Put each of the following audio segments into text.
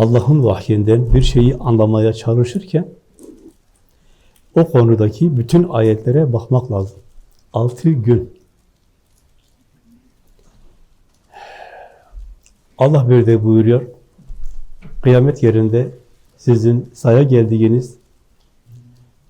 Allah'ın vahyinden bir şeyi anlamaya çalışırken o konudaki bütün ayetlere bakmak lazım. Altı gün. Allah bir de buyuruyor, kıyamet yerinde sizin saya geldiğiniz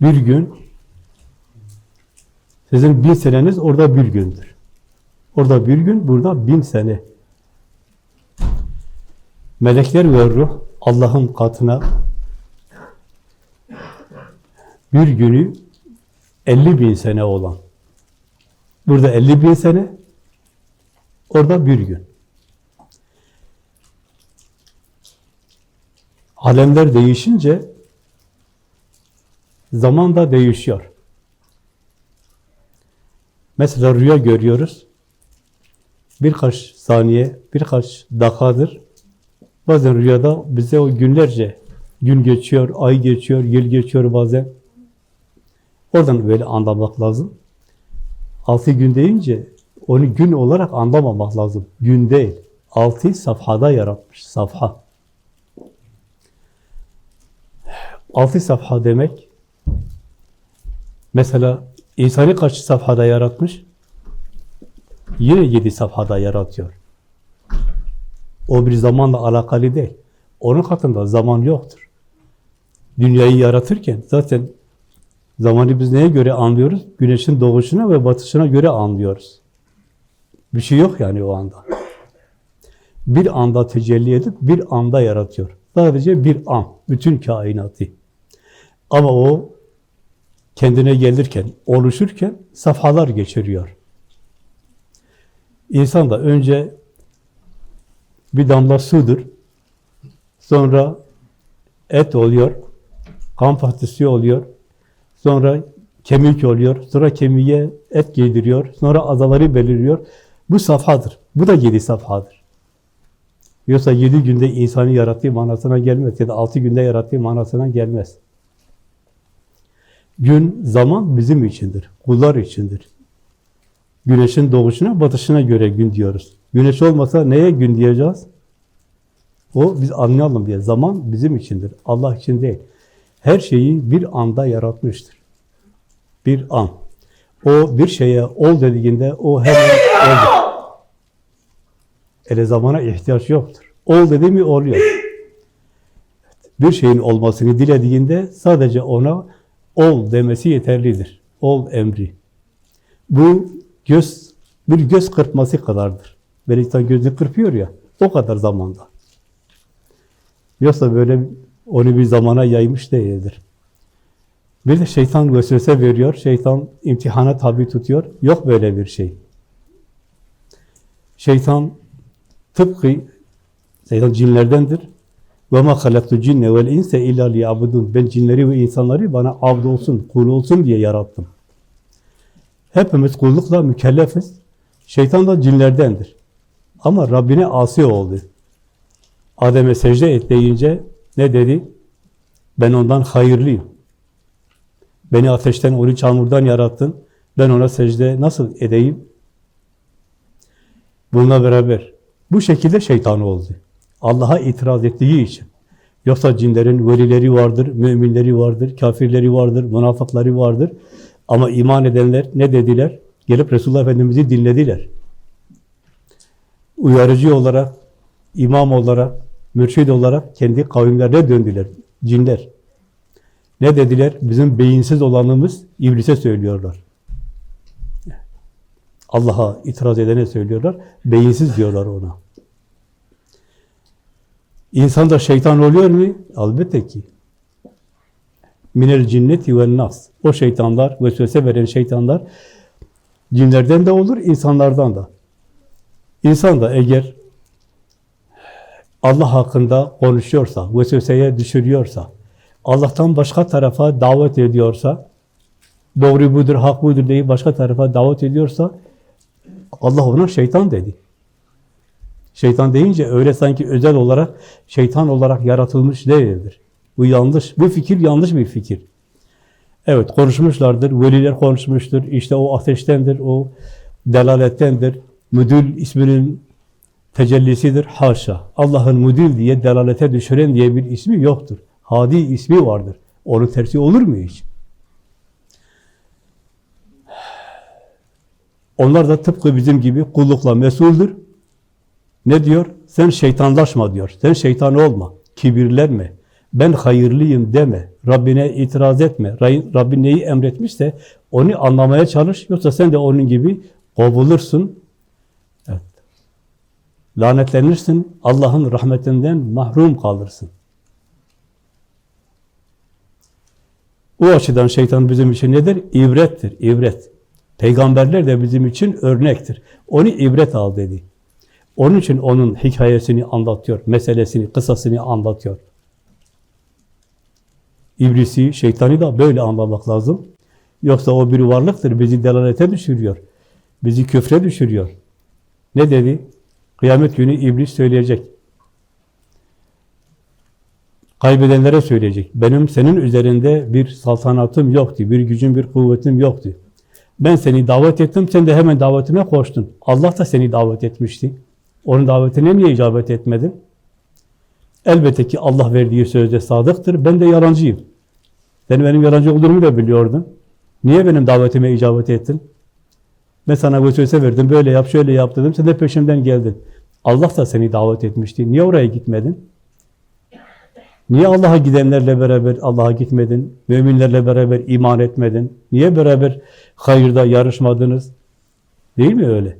bir gün, sizin bin seneniz orada bir gündür. Orada bir gün, burada bin sene. Melekler ve ruh Allah'ın katına bir günü 50 bin sene olan. Burada 50 bin sene, orada bir gün. Alemler değişince zaman da değişiyor. Mesela rüya görüyoruz. Birkaç saniye, birkaç dakikadır. Bazen rüyada bize o günlerce gün geçiyor, ay geçiyor, yıl geçiyor bazen. Oradan böyle anlamak lazım. Altı gün deyince onu gün olarak anlamamak lazım. Gün değil. Altı safhada yaratmış. Safha. Altı safha demek mesela insanı kaç safhada yaratmış? Yine yedi safhada yaratıyor. O bir zamanla alakalı değil. Onun katında zaman yoktur. Dünyayı yaratırken zaten zamanı biz neye göre anlıyoruz? Güneşin doğuşuna ve batışına göre anlıyoruz. Bir şey yok yani o anda. Bir anda tecelli edip bir anda yaratıyor. Sadece bir an, bütün kainatı. Ama o kendine gelirken, oluşurken safhalar geçiriyor. İnsan da önce bir damla sudur, sonra et oluyor, kan partisi oluyor, sonra kemik oluyor, sonra kemiğe et giydiriyor, sonra azaları beliriyor. Bu safhadır. Bu da yedi safhadır. Yoksa yedi günde insanı yarattığı manasına gelmez ya da altı günde yarattığı manasına gelmez. Gün, zaman bizim içindir, kullar içindir. Güneşin doğuşuna, batışına göre gün diyoruz. Güneş olmasa neye gün diyeceğiz? O biz anlayalım diye. Zaman bizim içindir, Allah için değil. Her şeyi bir anda yaratmıştır. Bir an. O bir şeye ol dediğinde o hemen oldu. Ele zamana ihtiyaç yoktur. Ol dedi mi oluyor. Bir şeyin olmasını dilediğinde sadece ona ol demesi yeterlidir. Ol emri. Bu göz bir göz kırpması kadardır. Böyle insan gözünü kırpıyor ya, o kadar zamanda. Yoksa böyle onu bir zamana yaymış değildir. Bir de şeytan vesvese veriyor, şeytan imtihana tabi tutuyor. Yok böyle bir şey. Şeytan tıpkı şeytan cinlerdendir. Halaktu cinne vel inse illa liyabudun. Ben cinleri ve insanları bana abd olsun, kul olsun diye yarattım. Hepimiz kullukla mükellefiz. Şeytan da cinlerdendir. Ama Rabbine asi oldu. Adem'e secde et deyince ne dedi? Ben ondan hayırlıyım. Beni ateşten, onu çamurdan yarattın. Ben ona secde nasıl edeyim? Bununla beraber bu şekilde şeytan oldu. Allah'a itiraz ettiği için. Yoksa cinlerin velileri vardır, müminleri vardır, kafirleri vardır, münafıkları vardır. Ama iman edenler ne dediler? Gelip Resulullah Efendimiz'i dinlediler. Uyarıcı olarak, imam olarak, mürşid olarak kendi kavimlerine döndüler, cinler. Ne dediler? Bizim beyinsiz olanımız iblise söylüyorlar. Allah'a itiraz edene söylüyorlar, beyinsiz diyorlar ona. İnsan da şeytan oluyor mu? Elbette ki. Minel cinneti ve nas. O şeytanlar, vesvese veren şeytanlar cinlerden de olur, insanlardan da. İnsan da eğer Allah hakkında konuşuyorsa, vesveseye düşürüyorsa, Allah'tan başka tarafa davet ediyorsa, doğru budur, hak budur deyip başka tarafa davet ediyorsa, Allah ona şeytan dedi. Şeytan deyince öyle sanki özel olarak şeytan olarak yaratılmış değildir. Bu yanlış, bu fikir yanlış bir fikir. Evet konuşmuşlardır, veliler konuşmuştur, işte o ateştendir, o delalettendir, müdül isminin tecellisidir. Haşa. Allah'ın mudil diye delalete düşüren diye bir ismi yoktur. Hadi ismi vardır. Onun tersi olur mu hiç? Onlar da tıpkı bizim gibi kullukla mesuldür. Ne diyor? Sen şeytanlaşma diyor. Sen şeytan olma. Kibirlenme. Ben hayırlıyım deme. Rabbine itiraz etme. Ra- Rabbin neyi emretmişse onu anlamaya çalış. Yoksa sen de onun gibi kovulursun. Lanetlenirsin. Allah'ın rahmetinden mahrum kalırsın. O açıdan şeytan bizim için nedir? İbrettir, ibret. Peygamberler de bizim için örnektir. Onu ibret al dedi. Onun için onun hikayesini anlatıyor, meselesini, kısasını anlatıyor. İblisi, şeytanı da böyle anlamak lazım. Yoksa o bir varlıktır, bizi delalete düşürüyor. Bizi küfre düşürüyor. Ne dedi? Kıyamet günü iblis söyleyecek. Kaybedenlere söyleyecek. Benim senin üzerinde bir saltanatım yoktu, bir gücüm, bir kuvvetim yoktu. Ben seni davet ettim, sen de hemen davetime koştun. Allah da seni davet etmişti. Onun davetine niye icabet etmedin? Elbette ki Allah verdiği sözde sadıktır, ben de yalancıyım. Sen benim yalancı olduğumu da biliyordun. Niye benim davetime icabet ettin? Ben sana sözü verdim, böyle yap, şöyle yap dedim, sen de peşimden geldin. Allah da seni davet etmişti, niye oraya gitmedin? Niye Allah'a gidenlerle beraber Allah'a gitmedin? Müminlerle beraber iman etmedin? Niye beraber hayırda yarışmadınız? Değil mi öyle?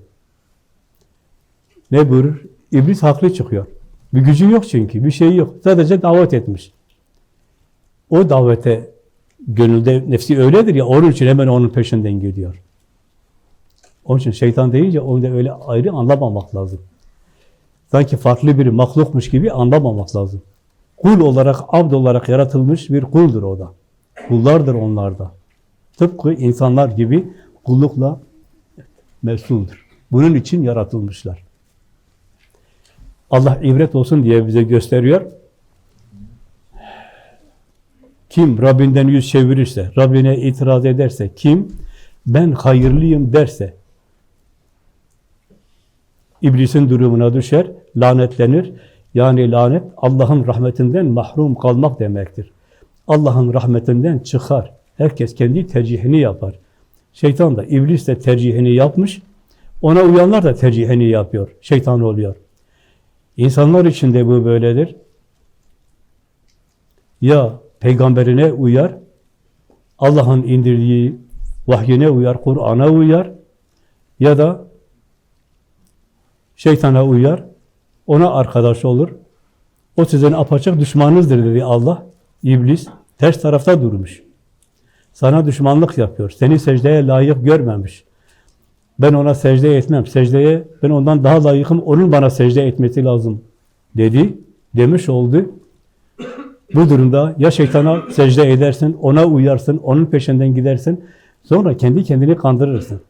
Ne buyurur? İblis haklı çıkıyor. Bir gücü yok çünkü, bir şey yok. Sadece davet etmiş. O davete gönülde nefsi öyledir ya, onun için hemen onun peşinden gidiyor. Onun için şeytan deyince onu da öyle ayrı anlamamak lazım. Sanki farklı bir mahlukmuş gibi anlamamak lazım. Kul olarak, abd olarak yaratılmış bir kuldur o da. Kullardır onlar da. Tıpkı insanlar gibi kullukla mesuldür. Bunun için yaratılmışlar. Allah ibret olsun diye bize gösteriyor. Kim Rabbinden yüz çevirirse, Rabbine itiraz ederse, kim ben hayırlıyım derse, iblisin durumuna düşer, lanetlenir. Yani lanet Allah'ın rahmetinden mahrum kalmak demektir. Allah'ın rahmetinden çıkar. Herkes kendi tercihini yapar. Şeytan da, iblis de tercihini yapmış. Ona uyanlar da tercihini yapıyor. Şeytan oluyor. İnsanlar için de bu böyledir. Ya peygamberine uyar, Allah'ın indirdiği vahyine uyar, Kur'an'a uyar ya da şeytana uyar, ona arkadaş olur. O sizin apaçık düşmanınızdır dedi Allah. İblis ters tarafta durmuş. Sana düşmanlık yapıyor. Seni secdeye layık görmemiş. Ben ona secde etmem. Secdeye ben ondan daha layıkım. Onun bana secde etmesi lazım dedi. Demiş oldu. Bu durumda ya şeytana secde edersin, ona uyarsın, onun peşinden gidersin. Sonra kendi kendini kandırırsın.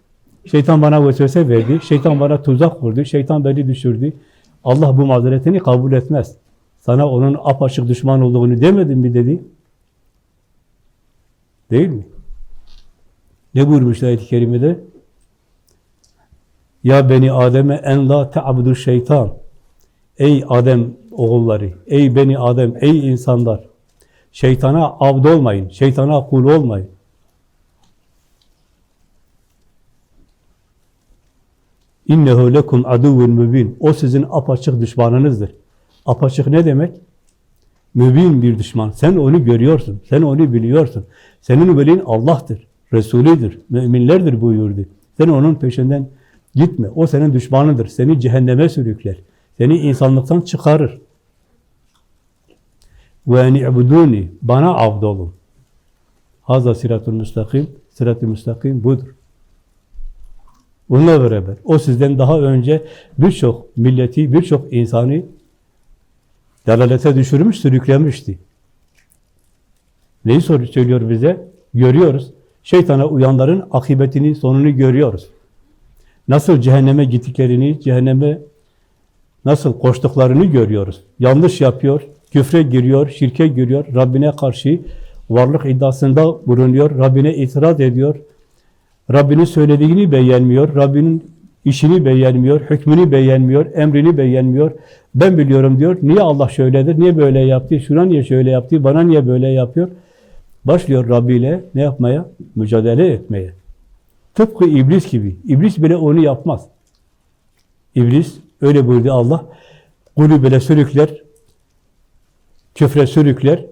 Şeytan bana vesvese verdi, şeytan bana tuzak kurdu, şeytan beni düşürdü. Allah bu mazeretini kabul etmez. Sana onun apaçık düşman olduğunu demedim mi dedi. Değil mi? Ne buyurmuş ayet-i kerimede? Ya beni Adem'e en la te'abudu şeytan. Ey Adem oğulları, ey beni Adem, ey insanlar. Şeytana abd olmayın, şeytana kul olmayın. İnnehu lekum aduvun mübin. O sizin apaçık düşmanınızdır. Apaçık ne demek? Mübin bir düşman. Sen onu görüyorsun, sen onu biliyorsun. Senin velin Allah'tır, Resulüdür, müminlerdir buyurdu. Sen onun peşinden gitme. O senin düşmanıdır. Seni cehenneme sürükler. Seni insanlıktan çıkarır. Ve ni'buduni. Bana abd olun. Haza siratul müstakim. Sirat-ı müstakim budur. Bununla beraber o sizden daha önce birçok milleti, birçok insanı dalalete düşürmüş, sürüklemişti. Neyi söylüyor bize? Görüyoruz. Şeytana uyanların akıbetini, sonunu görüyoruz. Nasıl cehenneme gittiklerini, cehenneme nasıl koştuklarını görüyoruz. Yanlış yapıyor, küfre giriyor, şirke giriyor, Rabbine karşı varlık iddiasında bulunuyor, Rabbine itiraz ediyor, Rabbinin söylediğini beğenmiyor, Rabbinin işini beğenmiyor, hükmünü beğenmiyor, emrini beğenmiyor. Ben biliyorum diyor. Niye Allah şöyledir? Niye böyle yaptı? Şuna niye şöyle yaptı? Bana niye böyle yapıyor? Başlıyor Rabbi ile ne yapmaya? Mücadele etmeye. Tıpkı iblis gibi. İblis bile onu yapmaz. İblis öyle buyurdu Allah. Kulü bile sürükler, küfre sürükler,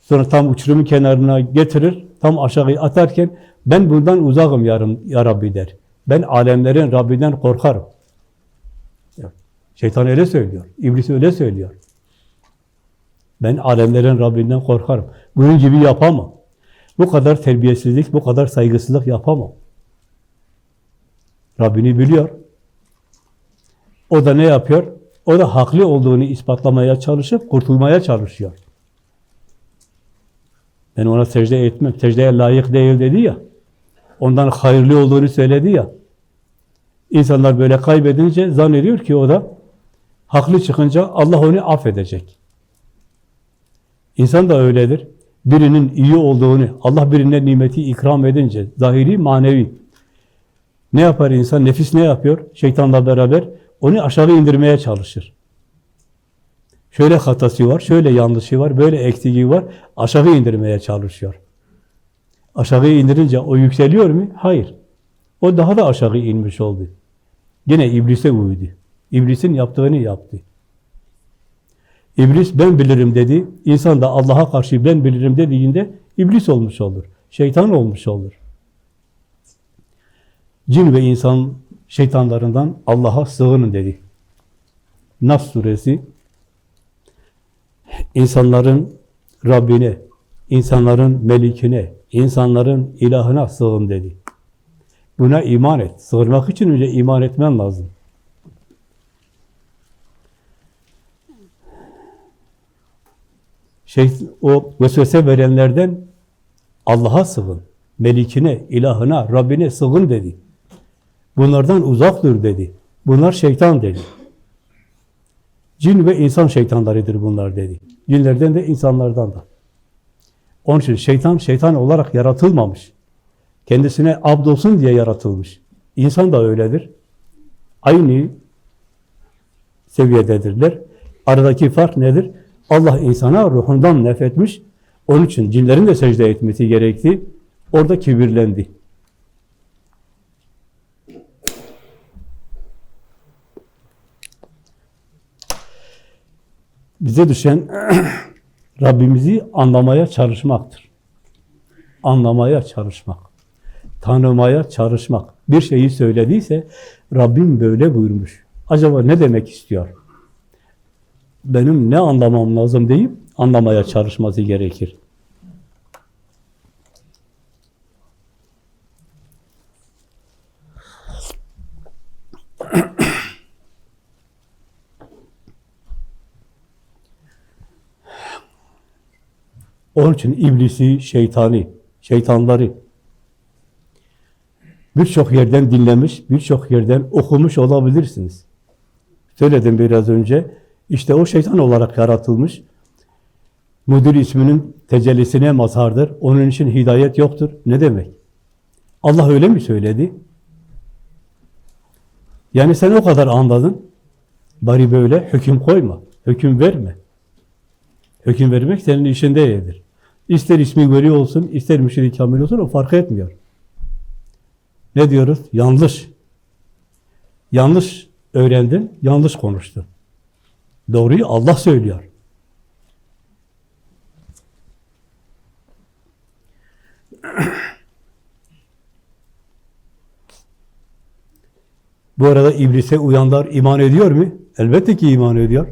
sonra tam uçurumun kenarına getirir, tam aşağıya atarken ben bundan uzakım yarım, ya Rabbi der. Ben alemlerin Rabbinden korkarım. Şeytan öyle söylüyor. İblis öyle söylüyor. Ben alemlerin Rabbinden korkarım. Bunun gibi yapamam. Bu kadar terbiyesizlik, bu kadar saygısızlık yapamam. Rabbini biliyor. O da ne yapıyor? O da haklı olduğunu ispatlamaya çalışıp kurtulmaya çalışıyor. Ben ona secde etmem, secdeye layık değil dedi ya. Ondan hayırlı olduğunu söyledi ya. İnsanlar böyle kaybedince zannediyor ki o da haklı çıkınca Allah onu affedecek. İnsan da öyledir. Birinin iyi olduğunu, Allah birine nimeti ikram edince, zahiri, manevi. Ne yapar insan? Nefis ne yapıyor? Şeytanla beraber onu aşağı indirmeye çalışır. Şöyle hatası var, şöyle yanlışı var, böyle eksiği var, aşağı indirmeye çalışıyor. Aşağı indirince o yükseliyor mu? Hayır. O daha da aşağı inmiş oldu. Yine iblise uydu. İblisin yaptığını yaptı. İblis ben bilirim dedi. İnsan da Allah'a karşı ben bilirim dediğinde iblis olmuş olur. Şeytan olmuş olur. Cin ve insan şeytanlarından Allah'a sığının dedi. Nas suresi insanların Rabbine, insanların melikine, insanların ilahına sığın dedi. Buna iman et. Sığınmak için önce iman etmen lazım. Şey, o vesvese verenlerden Allah'a sığın. Melikine, ilahına, Rabbine sığın dedi. Bunlardan uzak dur dedi. Bunlar şeytan dedi. Cin ve insan şeytanlarıdır bunlar dedi. Cinlerden de insanlardan da. Onun için şeytan, şeytan olarak yaratılmamış. Kendisine abdolsun diye yaratılmış. İnsan da öyledir. Aynı seviyededirler. Aradaki fark nedir? Allah insana ruhundan nefretmiş. Onun için cinlerin de secde etmesi gerekti. Orada kibirlendi. Bize düşen Rabbimizi anlamaya çalışmaktır. Anlamaya çalışmak. Tanımaya çalışmak. Bir şeyi söylediyse Rabbim böyle buyurmuş. Acaba ne demek istiyor? Benim ne anlamam lazım deyip anlamaya çalışması gerekir. Onun için iblisi, şeytani, şeytanları birçok yerden dinlemiş, birçok yerden okumuş olabilirsiniz. Söyledim biraz önce, işte o şeytan olarak yaratılmış. Müdür isminin tecellisine mazhardır. Onun için hidayet yoktur. Ne demek? Allah öyle mi söyledi? Yani sen o kadar anladın. Bari böyle hüküm koyma, hüküm verme. Hüküm vermek senin işinde yedir. İster ismi veri olsun, ister müşrik kamil olsun o fark etmiyor. Ne diyoruz? Yanlış. Yanlış öğrendin, yanlış konuştun. Doğruyu Allah söylüyor. Bu arada iblise uyanlar iman ediyor mu? Elbette ki iman ediyor.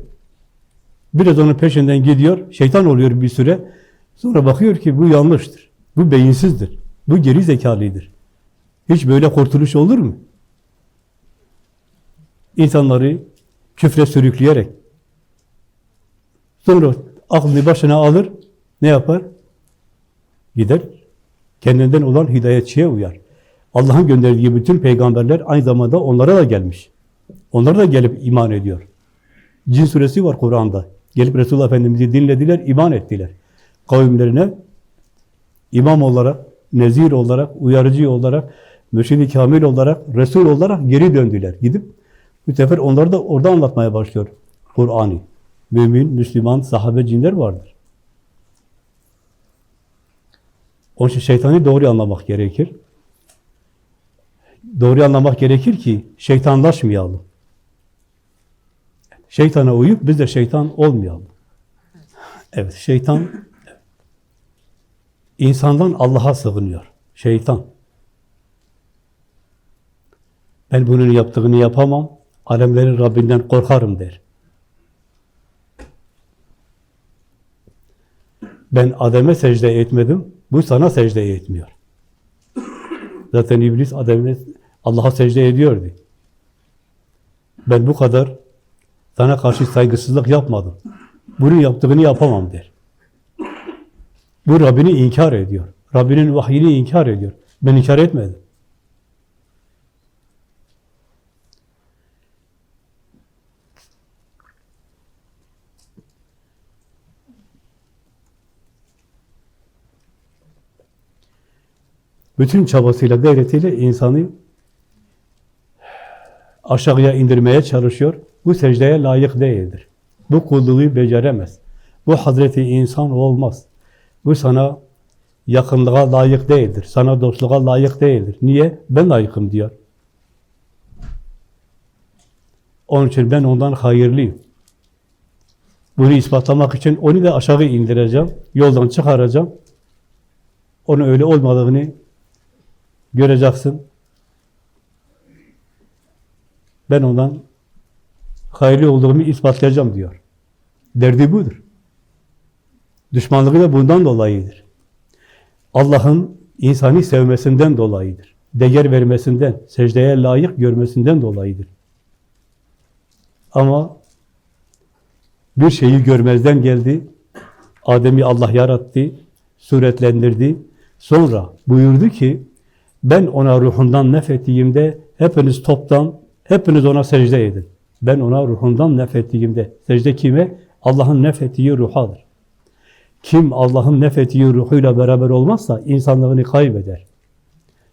Biraz onun peşinden gidiyor, şeytan oluyor bir süre. Sonra bakıyor ki bu yanlıştır. Bu beyinsizdir. Bu geri zekalıdır. Hiç böyle kurtuluş olur mu? İnsanları küfre sürükleyerek sonra aklını başına alır ne yapar? Gider kendinden olan hidayetçiye uyar. Allah'ın gönderdiği bütün peygamberler aynı zamanda onlara da gelmiş. Onlar da gelip iman ediyor. Cin suresi var Kur'an'da. Gelip Resulullah Efendimiz'i dinlediler, iman ettiler. Kavimlerine imam olarak, nezir olarak, uyarıcı olarak mürşidi kamil olarak, Resul olarak geri döndüler. Gidip bu sefer onlar da orada anlatmaya başlıyor Kur'an'ı. Mümin, Müslüman, sahabe, cinler vardır. Onun için şeytanı doğru anlamak gerekir. Doğru anlamak gerekir ki şeytanlaşmayalım. Şeytana uyup biz de şeytan olmayalım. Evet, şeytan insandan Allah'a sığınıyor. Şeytan. Ben bunun yaptığını yapamam. Alemlerin Rabbinden korkarım der. Ben Adem'e secde etmedim. Bu sana secde etmiyor. Zaten iblis Adem'e Allah'a secde ediyordu. Ben bu kadar sana karşı saygısızlık yapmadım. Bunun yaptığını yapamam der. Bu Rabbini inkar ediyor. Rabbinin vahyini inkar ediyor. Ben inkar etmedim. Bütün çabasıyla, gayretiyle insanı aşağıya indirmeye çalışıyor. Bu secdeye layık değildir. Bu kulluğu beceremez. Bu Hazreti insan olmaz. Bu sana yakınlığa layık değildir. Sana dostluğa layık değildir. Niye? Ben layıkım diyor. Onun için ben ondan hayırlıyım. Bunu ispatlamak için onu da aşağı indireceğim. Yoldan çıkaracağım. Onun öyle olmadığını göreceksin. Ben ondan hayırlı olduğumu ispatlayacağım diyor. Derdi budur. Düşmanlığı da bundan dolayıdır. Allah'ın insanı sevmesinden dolayıdır. Değer vermesinden, secdeye layık görmesinden dolayıdır. Ama bir şeyi görmezden geldi. Adem'i Allah yarattı, suretlendirdi. Sonra buyurdu ki, ben ona ruhundan nefettiğimde hepiniz toptan, hepiniz ona secde edin. Ben ona ruhundan nefettiğimde, secde kime? Allah'ın nefettiği ruhadır. Kim Allah'ın nefettiği ruhuyla beraber olmazsa insanlığını kaybeder.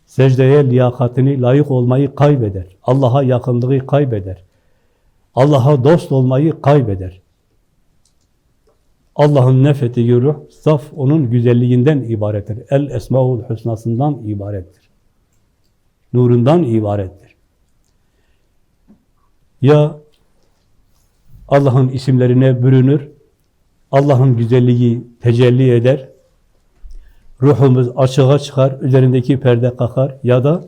Secdeye liyakatini, layık olmayı kaybeder. Allah'a yakınlığı kaybeder. Allah'a dost olmayı kaybeder. Allah'ın nefettiği ruh, saf onun güzelliğinden ibarettir. El Esmaül Hüsna'sından ibarettir. Nurundan ibarettir. Ya Allah'ın isimlerine bürünür, Allah'ın güzelliği tecelli eder, ruhumuz açığa çıkar, üzerindeki perde kalkar ya da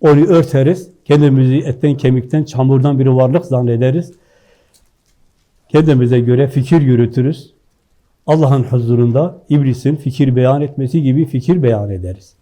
onu örteriz, kendimizi etten, kemikten, çamurdan bir varlık zannederiz. Kendimize göre fikir yürütürüz. Allah'ın huzurunda iblisin fikir beyan etmesi gibi fikir beyan ederiz.